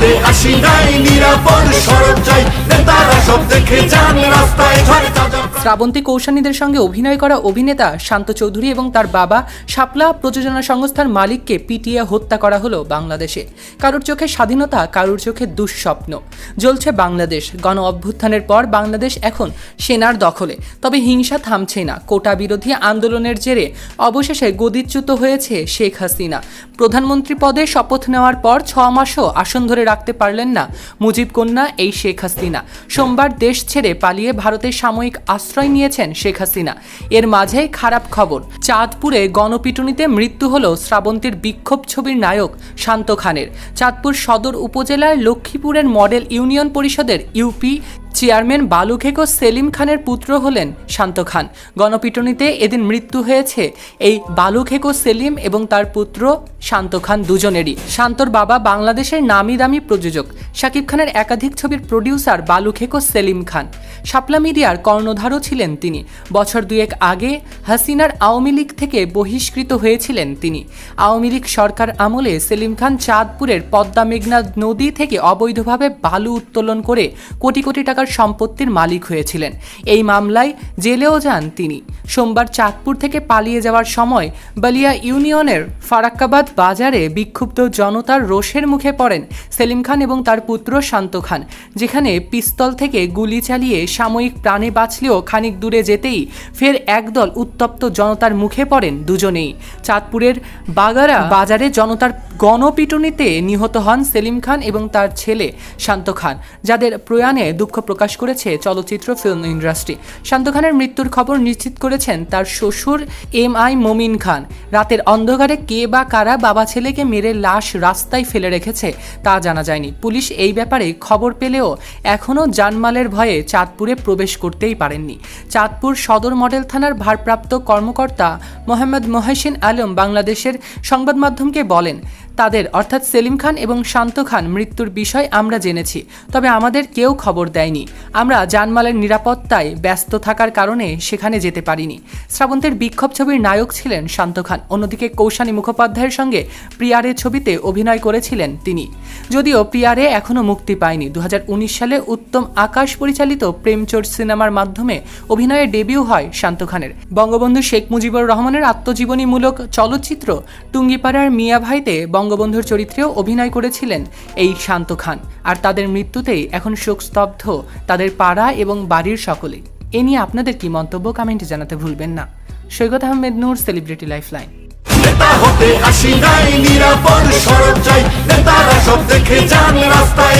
হতে আসি নাই নিরাপদ সরব চাই নেতারা সব দেখে যান রাস্তায় শ্রাবন্তী কৌশানীদের সঙ্গে অভিনয় করা অভিনেতা শান্ত চৌধুরী এবং তার বাবা শাপলা প্রযোজনা সংস্থার মালিককে পিটিয়ে হত্যা করা হলো বাংলাদেশে। কারোর চোখে স্বাধীনতা, কারোর চোখে দুঃস্বপ্ন। জ্বলছে বাংলাদেশ। গণ অভ্যুত্থানের পর বাংলাদেশ এখন সেনার দখলে। তবে হিংসা থামছে না। কোটা বিরোধী আন্দোলনের জেরে অবশেষে গদিচ্যুত হয়েছে শেখ হাসিনা। প্রধানমন্ত্রী পদে শপথ নেওয়ার পর ছ মাসও আসন ধরে রাখতে পারলেন না মুজিব কন্যা এই শেখ হাসিনা। সোমবার দেশ ছেড়ে পালিয়ে ভারতের সাময়িক আশ্রয় নিয়েছেন শেখ হাসিনা। এর মাঝে খারাপ খবর। চাঁদপুরে গণপিটুনিতে মৃত্যু হল শ্রাবন্তীর বিক্ষোভ ছবির নায়ক শান্ত খানের। চাঁদপুর সদর উপজেলার লক্ষ্মীপুরের মডেল ইউনিয়ন পরিষদের ইউপি চেয়ারম্যান বালুখেকো সেলিম খানের পুত্র হলেন শান্ত খান। গণপিটুনিতে এদিন মৃত্যু হয়েছে এই বালুখেকো সেলিম এবং তার পুত্র শান্ত খান দুজনেরই। শান্তর বাবা বাংলাদেশের নামি দামি প্রযোজক। শাকিব খানের একাধিক ছবির প্রডিউসার বালুখেকো সেলিম খান। শাপলা মিডিয়ার কর্ণধারও ছিলেন তিনি। বছর দুয়েক আগে হাসিনার আওয়ামী লীগ থেকে বহিষ্কৃত হয়েছিলেন তিনি। আওয়ামী লীগ সরকার আমলে সেলিম খান চাঁদপুরের পদ্মা মেঘনা নদী থেকে অবৈধভাবে বালু উত্তোলন করে কোটি কোটি টাকার সম্পত্তির মালিক হয়েছিলেন। এই মামলায় জেলেও যান তিনি। সোমবার চাঁদপুর থেকে পালিয়ে যাওয়ার সময় বালিয়া ইউনিয়নের ফারাক্কাবাদ বাজারে বিক্ষুব্ধ জনতার রোষের মুখে পড়েন সেলিম খান এবং তার পুত্র শান্ত খান, যেখানে পিস্তল থেকে গুলি চালিয়ে সাময়িক প্রাণে বাঁচলেও খানিক দূরে যেতেই ফের একদল উত্তপ্ত জনতার মুখে পড়েন দুজনেই। চাঁদপুরের বাগারা বাজারে জনতার গণপিটুনিতে নিহত হন সেলিম খান এবং তার ছেলে শান্ত খান, যাদের প্রয়াণে দুঃখ প্রকাশ করেছে চলচ্চিত্র ফিল্ম ইন্ডাস্ট্রি। শান্ত খানের মৃত্যুর খবর নিশ্চিত করেছেন তার শ্বশুর এম আই মমিন খান। রাতের অন্ধকারে কে বা কারা বাবা ছেলেকে মেরে লাশ রাস্তায় ফেলে রেখেছে তা জানা যায়নি। পুলিশ এই ব্যাপারে খবর পেলেও এখনও জানমালের ভয়ে চাঁদপুরে প্রবেশ করতেই পারেননি। চাঁদপুর সদর মডেল থানার ভারপ্রাপ্ত কর্মকর্তা মোহাম্মদ মহসিন আলম বাংলাদেশের সংবাদ মাধ্যমকে বলেন তাদের, অর্থাৎ সেলিম খান এবং শান্ত খান মৃত্যুর বিষয় আমরা জেনেছি, তবে আমাদের কেউ খবর দেয়নি। আমরা জানমালের নিরাপত্তায় ব্যস্ত থাকার কারণে সেখানে যেতে পারিনি। শ্রাবন্তের বিক্ষোভ ছবির নায়ক ছিলেন শান্ত খান। অন্যদিকে কৌশানী মুখোপাধ্যায়ের সঙ্গে প্রিয়ারে ছবিতে অভিনয় করেছিলেন তিনি। যদিও প্রিয়ারে এখনও মুক্তি পায়নি। দু হাজার উনিশ সালে উত্তম আকাশ পরিচালিত প্রেমচোর সিনেমার মাধ্যমে অভিনয়ে ডেবিউ হয় শান্ত খানের। বঙ্গবন্ধু শেখ মুজিবুর রহমানের আত্মজীবনীমূলক চলচ্চিত্র টুঙ্গিপাড়ার মিয়া ভাইতে বঙ্গবন্ধুর চরিত্রেও অভিনয় করেছিলেন এই শান্ত খান। আর তাদের মৃত্যুতেই এখন শোকস্তব্ধ তাদের পাড়া এবং বাড়ির সকলে। এ নিয়ে আপনাদের কি মন্তব্য কমেন্টে জানাতে ভুলবেন না। Saikat Ahmed Noor celebrity life line হতে আসি নাই, নিরাপদ চাই। নেতারা সব দেখে যান রাস্তায়